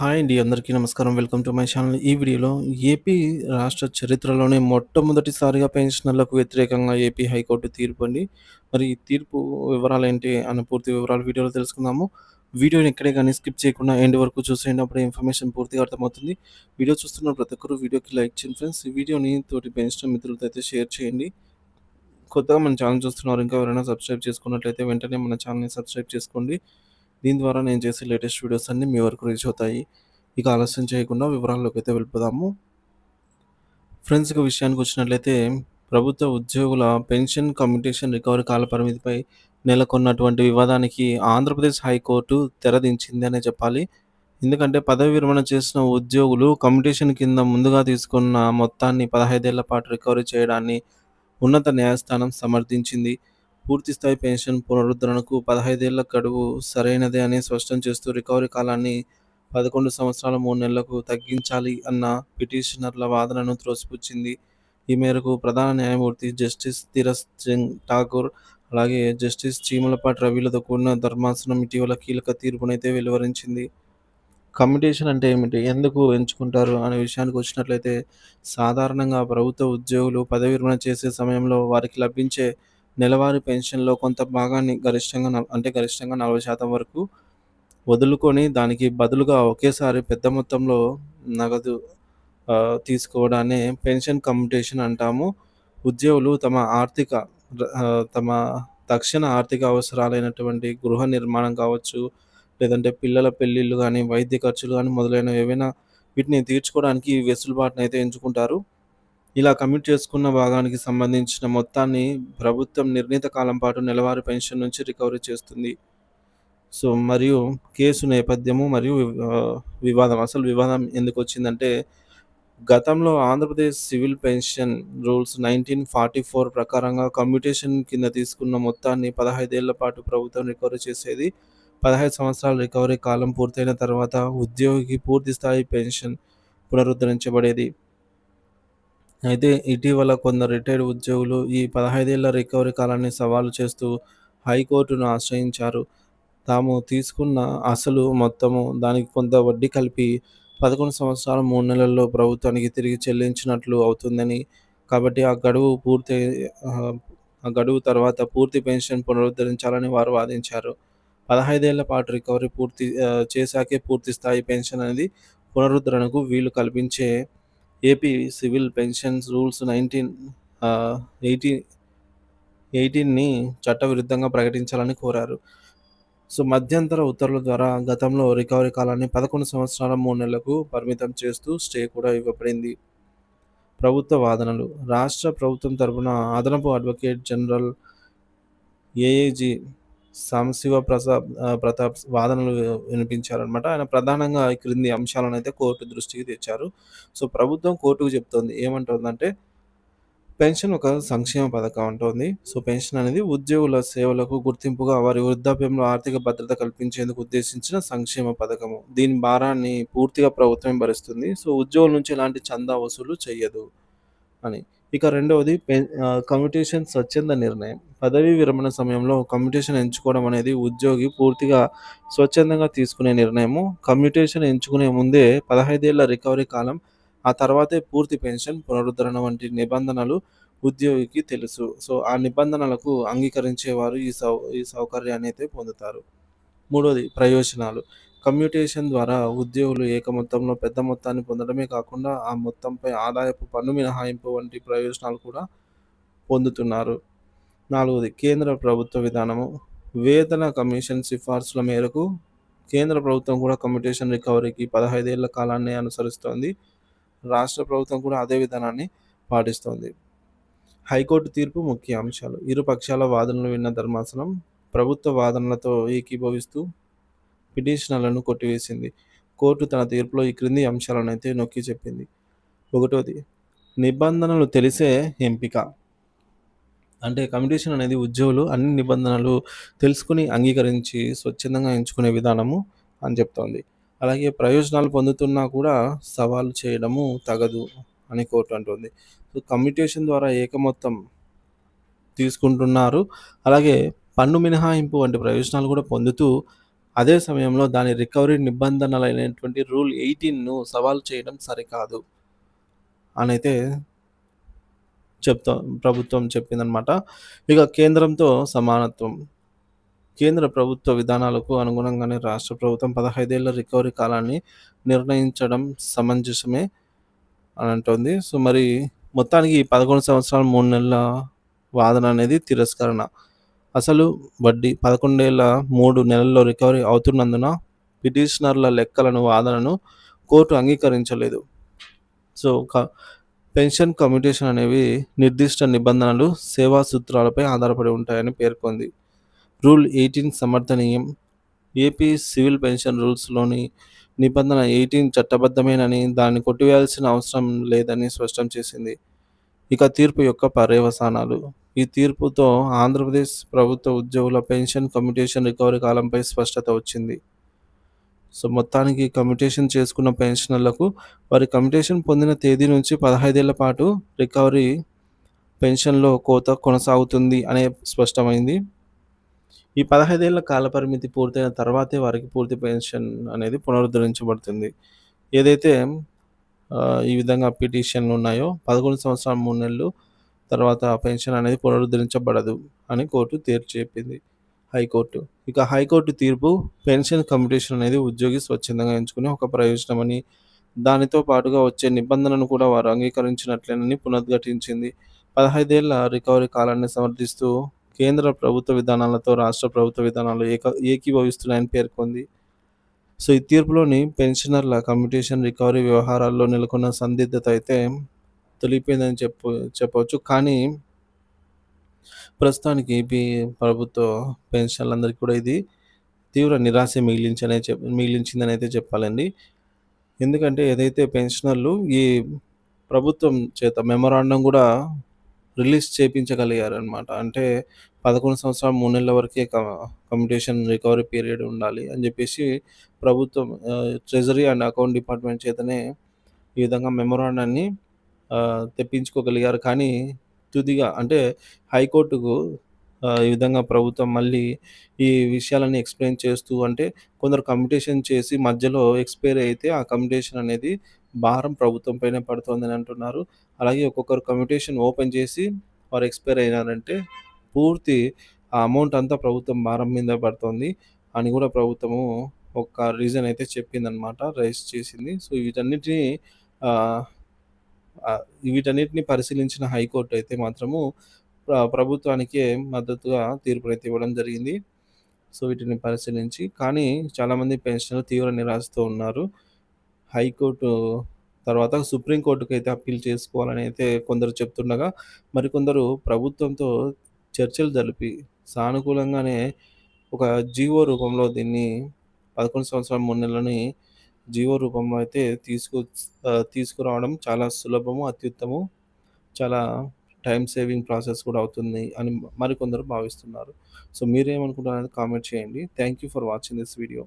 Hi అండి. అందరికీ నమస్కారం. Welcome to my channel. ఈ వీడియోలో ఏపీ రాష్ట్ర చరిత్రలోనే మొట్టమొదటిసారిగా పెన్షనర్లకు వ్యతిరేకంగా ఏపీ హైకోర్టు తీర్పు అండి. మరి ఈ తీర్పు వివరాలేంటి అన్న పూర్తి వివరాలు వీడియోలో తెలుసుకుందాము. వీడియోని ఎక్కడే కానీ స్కిప్ చేయకుండా ఎండ్ వరకు చూసేయండి. అప్పుడు ఇన్ఫర్మేషన్ పూర్తిగా అర్థమవుతుంది. వీడియో చూస్తున్న ప్రతి ఒక్కరు వీడియోకి లైక్ చేయండి ఫ్రెండ్స్. ఈ వీడియోని తోటి పెన్షన్ మిత్రులతో అయితే షేర్ చేయండి. కొత్తగా మన ఛానల్ చూస్తున్నారు ఇంకా ఎవరైనా సబ్స్క్రైబ్ చేసుకున్నట్లయితే వెంటనే మన ఛానల్‌ని సబ్స్క్రైబ్ చేసుకోండి. దీని ద్వారా నేను చేసే లేటెస్ట్ వీడియోస్ అన్నీ మీ వరకు రీచ్ అవుతాయి. ఇక ఆలస్యం చేయకుండా వివరాల్లోకైతే వెళ్ళిపోదాము. ఫ్రెండ్స్ ఇక విషయానికి వచ్చినట్లయితే ప్రభుత్వ ఉద్యోగుల పెన్షన్ కమ్యూటేషన్ రికవరీ కాల పరిమితిపై నెలకొన్నటువంటి వివాదానికి ఆంధ్రప్రదేశ్ హైకోర్టు తెరదించింది అనే చెప్పాలి. ఎందుకంటే పదవి విరమణ చేసిన ఉద్యోగులు కమ్యూటేషన్ కింద ముందుగా తీసుకున్న మొత్తాన్ని పదహైదేళ్ళ పాటు రికవరీ చేయడాన్ని ఉన్నత న్యాయస్థానం సమర్థించింది. పూర్తిస్థాయి పెన్షన్ పునరుద్ధరణకు పదహైదేళ్ళ గడువు సరైనదే అని స్పష్టం చేస్తూ రికవరీ కాలాన్ని 11 సంవత్సరాల మూడు నెలలకు తగ్గించాలి అన్న పిటిషనర్ల వాదనను త్రోసిపుచ్చింది. ఈ మేరకు ప్రధాన న్యాయమూర్తి జస్టిస్ తీరస్ సింగ్ ఠాకూర్, అలాగే జస్టిస్ చీమలపాటి రవిలతో కూడిన ధర్మాసనం ఇటీవల కీలక తీర్పునైతే వెలువరించింది. కమ్యూటేషన్ అంటే ఏమిటి? ఎందుకు ఎంచుకుంటారు? అనే విషయానికి వచ్చినట్లయితే సాధారణంగా ప్రభుత్వ ఉద్యోగులు పదవి విరమణ చేసే సమయంలో వారికి లభించే నెలవారీ పెన్షన్‌లో కొంత భాగాన్ని గరిష్టంగా అంటే గరిష్టంగా 40% వరకు వదులుకొని దానికి బదులుగా ఒకేసారి పెద్ద మొత్తంలో నగదు తీసుకోవడాన్ని పెన్షన్ కమ్యూటేషన్ అంటాము. ఉద్యోగులు తమ ఆర్థిక తమ తక్షణ ఆర్థిక అవసరాలైనటువంటి గృహ నిర్మాణం కావచ్చు, లేదంటే పిల్లల పెళ్ళిళ్ళు కానీ వైద్య ఖర్చులు కానీ మొదలైనవి ఏవైనా వీటిని తీర్చుకోవడానికి ఈ వెసులుబాటునైతే ఎంచుకుంటారు. ఇలా కమిట్ చేసుకున్న భాగానికి సంబంధించిన మొత్తాన్ని ప్రభుత్వం నిర్ణీత కాలం పాటు నెలవారీ పెన్షన్ నుంచి రికవరీ చేస్తుంది. సో, మరియు కేసు నేపథ్యము మరియు వివాదం. అసలు వివాదం ఎందుకు వచ్చిందంటే గతంలో ఆంధ్రప్రదేశ్ సివిల్ పెన్షన్ రూల్స్ 1944 ప్రకారంగా కమ్యూటేషన్ కింద తీసుకున్న మొత్తాన్ని పదహైదేళ్ళ పాటు ప్రభుత్వం రికవరీ చేసేది. 15 సంవత్సరాల రికవరీ కాలం పూర్తయిన తర్వాత ఉద్యోగికి పూర్తి స్థాయి పెన్షన్ పునరుద్ధరించబడేది. అయితే ఇటీవల కొందరు రిటైర్డ్ ఉద్యోగులు ఈ పదహైదేళ్ళ రికవరీ కాలాన్ని సవాలు చేస్తూ హైకోర్టును ఆశ్రయించారు. తాము తీసుకున్న అసలు మొత్తము, దానికి కొంత వడ్డీ కలిపి 11 సంవత్సరాల మూడు నెలల్లో ప్రభుత్వానికి తిరిగి చెల్లించినట్లు అవుతుందని, కాబట్టి ఆ గడువు పూర్తి ఆ గడువు తర్వాత పూర్తి పెన్షన్ పునరుద్ధరించాలని వారు వాదించారు. పదహైదేళ్ళ పాటు రికవరీ పూర్తి చేశాకే పూర్తి స్థాయి పెన్షన్ అనేది పునరుద్ధరణకు వీలు కల్పించే AP civil pensions rules nineteen eighteen ఎయిటీన్ని చట్టవిరుద్ధంగా ప్రకటించాలని కోరారు. సో, మధ్యంతర ఉత్తర్వుల ద్వారా గతంలో రికవరీ కాలాన్ని 11 సంవత్సరాల మూడు నెలలకు పరిమితం చేస్తూ స్టే కూడా ఇవ్వబడింది. ప్రభుత్వ వాదనలు రాష్ట్ర ప్రభుత్వం తరపున అదనపు advocate general AAG Samsiva Prasad Pratap వాదనలు వినిపించారనమాట. ఆయన ప్రధానంగా ఈ క్రింది అయితే కోర్టు దృష్టికి తెచ్చారు. సో, ప్రభుత్వం కోర్టుకు చెప్తోంది. ఏమంటుందంటే పెన్షన్ ఒక సంక్షేమ పథకం ఉంటుంది సో, పెన్షన్ అనేది ఉద్యోగుల సేవలకు గుర్తింపుగా వారి వృద్ధాప్యంలో ఆర్థిక భద్రత కల్పించేందుకు ఉద్దేశించిన సంక్షేమ పథకము. దీని భారాన్ని పూర్తిగా ప్రభుత్వమే భరిస్తుంది. సో, ఉద్యోగుల నుంచి ఎలాంటి చందా వసూలు చేయదు అని. ఇక రెండవది పెన్ కమ్యూటేషన్ స్వచ్ఛంద నిర్ణయం. పదవీ విరమణ సమయంలో కమ్యూటేషన్ ఎంచుకోవడం అనేది ఉద్యోగి పూర్తిగా స్వచ్ఛందంగా తీసుకునే నిర్ణయము. కమ్యూటేషన్ ఎంచుకునే ముందే పదహైదేళ్ళ రికవరీ కాలం, ఆ తర్వాతే పూర్తి పెన్షన్ పునరుద్ధరణ వంటి నిబంధనలు ఉద్యోగికి తెలుసు. సో, ఆ నిబంధనలకు అంగీకరించేవారు ఈ సౌ ఈ సౌకర్యాన్ని అయితే పొందుతారు. మూడోది ప్రయోజనాలు. కమ్యూటేషన్ ద్వారా ఉద్యోగులు ఏక మొత్తంలో పెద్ద మొత్తాన్ని పొందడమే కాకుండా ఆ మొత్తంపై ఆదాయపు పన్ను మినహాయింపు వంటి ప్రయోజనాలు కూడా పొందుతున్నారు. నాలుగుది కేంద్ర ప్రభుత్వ విధానము. వేతన కమిషన్ సిఫార్సుల మేరకు కేంద్ర ప్రభుత్వం కూడా కమ్యూటేషన్ రికవరీకి పదహైదేళ్ళ కాలాన్ని అనుసరిస్తోంది. రాష్ట్ర ప్రభుత్వం కూడా అదే విధానాన్ని పాటిస్తోంది. హైకోర్టు తీర్పు ముఖ్య అంశాలు. ఇరు పక్షాల వాదనలు విన్న ధర్మాసనం ప్రభుత్వ వాదనలతో ఏకీభవిస్తూ పిటిషనర్లను కొట్టివేసింది. కోర్టు తన తీర్పులో ఈ క్రింది అంశాలను అయితే నొక్కి చెప్పింది. ఒకటోది నిబంధనలు తెలిసే ఎంపిక. అంటే కమిటీషన్ అనేది ఉద్యోగులు అన్ని నిబంధనలు తెలుసుకుని అంగీకరించి స్వచ్ఛందంగా ఎంచుకునే విధానము అని చెప్తోంది. అలాగే ప్రయోజనాలు పొందుతున్నా కూడా సవాలు చేయడము తగదు అని కోర్టు అంటోంది. సో, కమ్యూనికేషన్ ద్వారా ఏక మొత్తం తీసుకుంటున్నారు. అలాగే పన్ను మినహాయింపు వంటి ప్రయోజనాలు కూడా పొందుతూ అదే సమయంలో దాని రికవరీ నిబంధనలైనటువంటి రూల్ 18ను సవాలు చేయడం సరికాదు. అనైతే చెప్తా ప్రభుత్వం చెప్పిందనమాట. ఇక కేంద్రంతో సమానత్వం. కేంద్ర ప్రభుత్వ విధానాలకు అనుగుణంగానే రాష్ట్ర ప్రభుత్వం పదహైదేళ్ళ రికవరీ కాలాన్ని నిర్ణయించడం సమంజసమే అని అంటుంది సో, మరి మొత్తానికి 11 సంవత్సరాలు మూడు నెలల వాదన అనేది తిరస్కరణ. అసలు వడ్డీ పదకొండేళ్ళ మూడు నెలల్లో రికవరీ అవుతున్నందున పిటిషనర్ల లెక్కలను వాదనను కోర్టు అంగీకరించలేదు. సో, క పెన్షన్ కమ్యూటేషన్ అనేవి నిర్దిష్ట నిబంధనలు, సేవా సూత్రాలపై ఆధారపడి ఉంటాయని పేర్కొంది. రూల్ 18 సమర్థనీయం. ఏపీ సివిల్ పెన్షన్ రూల్స్‌లోని నిబంధన 18 చట్టబద్ధమేనని, దాన్ని కొట్టివేయాల్సిన అవసరం లేదని స్పష్టం చేసింది. ఇక తీర్పు యొక్క పర్యవసానాలు. ఈ తీర్పుతో ఆంధ్రప్రదేశ్ ప్రభుత్వ ఉద్యోగుల పెన్షన్ కమ్యూటేషన్ రికవరీ కాలంపై స్పష్టత వచ్చింది. సో, మొత్తానికి కమ్యూటేషన్ చేసుకున్న పెన్షనర్లకు వారి కమ్యూటేషన్ పొందిన తేదీ నుంచి పదహైదేళ్ళ పాటు రికవరీ పెన్షన్‌లో కోత కొనసాగుతుంది అనే స్పష్టమైంది. ఈ పదహైదేళ్ళ కాలపరిమితి పూర్తయిన తర్వాతే వారికి పూర్తి పెన్షన్ అనేది పునరుద్ధరించబడుతుంది. ఏదైతే ఈ విధంగా పిటిషన్‌లు ఉన్నాయో పదకొండు సంవత్సరాల మూడు నెలలు తర్వాత పెన్షన్ అనేది పునరుద్ధరించబడదు అని కోర్టు తీర్పు చెప్పింది. హైకోర్టు. ఇక హైకోర్టు తీర్పు పెన్షన్ కమిటీషన్ అనేది ఉద్యోగి స్వచ్ఛందంగా ఎంచుకునే ఒక ప్రయోజనమని, దానితో పాటుగా వచ్చే నిబంధనను కూడా వారు అంగీకరించినట్లేనని పునర్ఘటించింది పదహైదేళ్ళ రికవరీ కాలాన్ని సమర్థిస్తూ కేంద్ర ప్రభుత్వ విధానాలతో రాష్ట్ర ప్రభుత్వ విధానాలు ఏక ఏకీభవిస్తున్నాయని పేర్కొంది. సో, ఈ తీర్పులోని పెన్షనర్ల కమ్యుటేషన్ రికవరీ వ్యవహారాల్లో నెలకొన్న సందిగ్ధత అయితే తొలిపోయిందని చెప్పు చెప్పవచ్చు. కానీ ప్రస్తుతానికి ఏపీ ప్రభుత్వ పెన్షనర్లందరికీ కూడా ఇది తీవ్ర నిరాశ మిగిలించనే చెప్ మిగిలించిందనైతే చెప్పాలండి. ఎందుకంటే ఏదైతే పెన్షనర్లు ఈ ప్రభుత్వం చేత మెమోరాండం కూడా రిలీజ్ చేపించగలిగారనమాట. అంటే 11 సంవత్సరాలు మూడు నెలల వరకే క రికవరీ పీరియడ్ ఉండాలి అని చెప్పేసి ప్రభుత్వం ట్రెజరీ అండ్ అకౌంట్ డిపార్ట్‌మెంట్ చేతనే ఈ విధంగా మెమోరాండాన్ని తెప్పించుకోగలిగారు. కానీ తుదిగా అంటే హైకోర్టుకు ఈ విధంగా ప్రభుత్వం మళ్ళీ ఈ విషయాలన్నీ ఎక్స్‌ప్లెయిన్ చేస్తూ అంటే కొందరు కమ్యుటేషన్ చేసి మధ్యలో ఎక్స్‌పైర్ అయితే ఆ కమ్యుటేషన్ అనేది భారం ప్రభుత్వం పైనే పడుతుందని అంటున్నారు. అలాగే ఒక్కొక్కరు కమ్యుటేషన్ ఓపెన్ చేసి వారు ఎక్స్‌పైర్ అయినారంటే పూర్తి ఆ అమౌంట్ అంతా ప్రభుత్వం భారం మీద పడుతోంది అని కూడా ప్రభుత్వము ఒక రీజన్ అయితే చెప్పిందనమాట. రైజ్ చేసింది. సో, వీటన్నిటిని వీటన్నిటిని పరిశీలించిన హైకోర్టు అయితే మాత్రము ప్రభుత్వానికే మద్దతుగా తీర్పునైతే ఇవ్వడం జరిగింది. సో, వీటిని పరిశీలించి కానీ చాలామంది పెన్షన్లు తీవ్ర నిరాశతో ఉన్నారు. హైకోర్టు తర్వాత సుప్రీం అయితే అప్పీల్ చేసుకోవాలని అయితే కొందరు చెప్తుండగా, మరికొందరు ప్రభుత్వంతో చర్చలు జరిపి సానుకూలంగానే ఒక జీవో రూపంలో దీన్ని పదకొండు సంవత్సరాల మూడు నెలలని జీవో రూపంలో అయితే తీసుకు తీసుకురావడం చాలా సులభము, అత్యుత్తము చాలా టైం సేవింగ్ ప్రాసెస్ కూడా అవుతుంది అని మరికొందరు భావిస్తున్నారు. సో, మీరేమనుకుంటున్నారనేది కామెంట్ చేయండి. Thank you for watching this video.